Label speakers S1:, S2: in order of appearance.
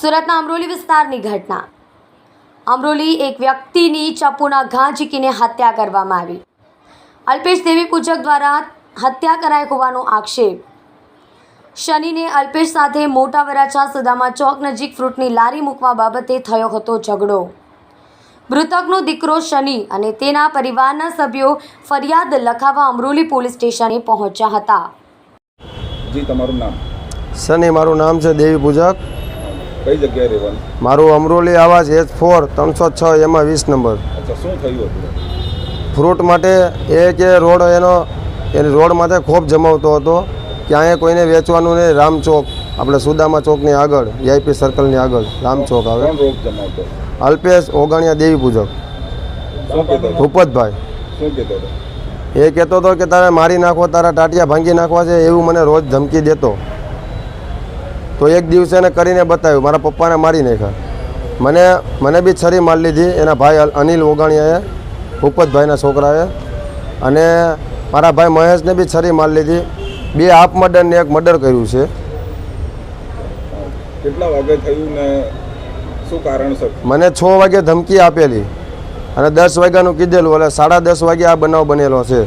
S1: સુરતના અમરોલી વિસ્તારની ઘટના. અમરોલી એક વ્યક્તિની ચપ્પુના ઘા ઝીકીને હત્યા કરવામાં આવી. અલ્પેશ દેવી પૂજક દ્વારા હત્યા કરાઈ હોવાનો આક્ષેપ. શનિને અલ્પેશ સાથે મોટા વરાછા સુદામા ચોક નજીક ફ્રૂટની લારી મૂકવા બાબતે થયો હતો ઝઘડો. મૃતકનો દીકરો શનિ અને તેના પરિવારના સભ્યો ફરિયાદ લખાવવા અમરોલી પોલીસ સ્ટેશને પહોંચ્યા હતા.
S2: જી તમારું નામ?
S3: સની મારું નામ છે દેવી પૂજક.
S2: કઈ જગ્યાએ રહેવાનું?
S3: મારું અમરોલી આવાસ એચ ફોર ત્રણસો છ એમાં વીસ નંબર.
S2: અચ્છા શું થયું હતું?
S3: ફ્રૂટ માટે એ કે રોડ એનો એ રોડ માથે ખોફ જમાવતો હતો. ક્યાંય કોઈને વેચવાનું નહીં રામ ચોક આપણે સુદામા ચોકની આગળ વીઆઈપી સર્કલની આગળ રામ ચોક આવે. અલ્પેશ ઓગણિયા દેવી પૂજક. ભૂપતભાઈ. એ કહેતો હતો કે તારે મારી નાખો તારા ટાટિયા ભાંગી નાખવા છે એવું મને રોજ ધમકી દેતો. તો એક દિવસે એને કરીને બતાવ્યું મારા પપ્પાને મારી નાખ્યા. મને મને બી છરી મારી લીધી એના ભાઈ અનિલ ઓગાણિયાએ ભૂપતભાઈના છોકરાએ. અને મારા ભાઈ મહેશને બી છરી મારી લીધી. બે હાફ મર્ડર ને એક મર્ડર કર્યું છે.
S2: કેટલા વાગે થયું ને શું કારણસર?
S3: મને છ વાગે ધમકી આપેલી અને દસ વાગ્યાનું કીધેલું, એટલે સાડા દસ વાગે આ બનાવ બનેલો છે.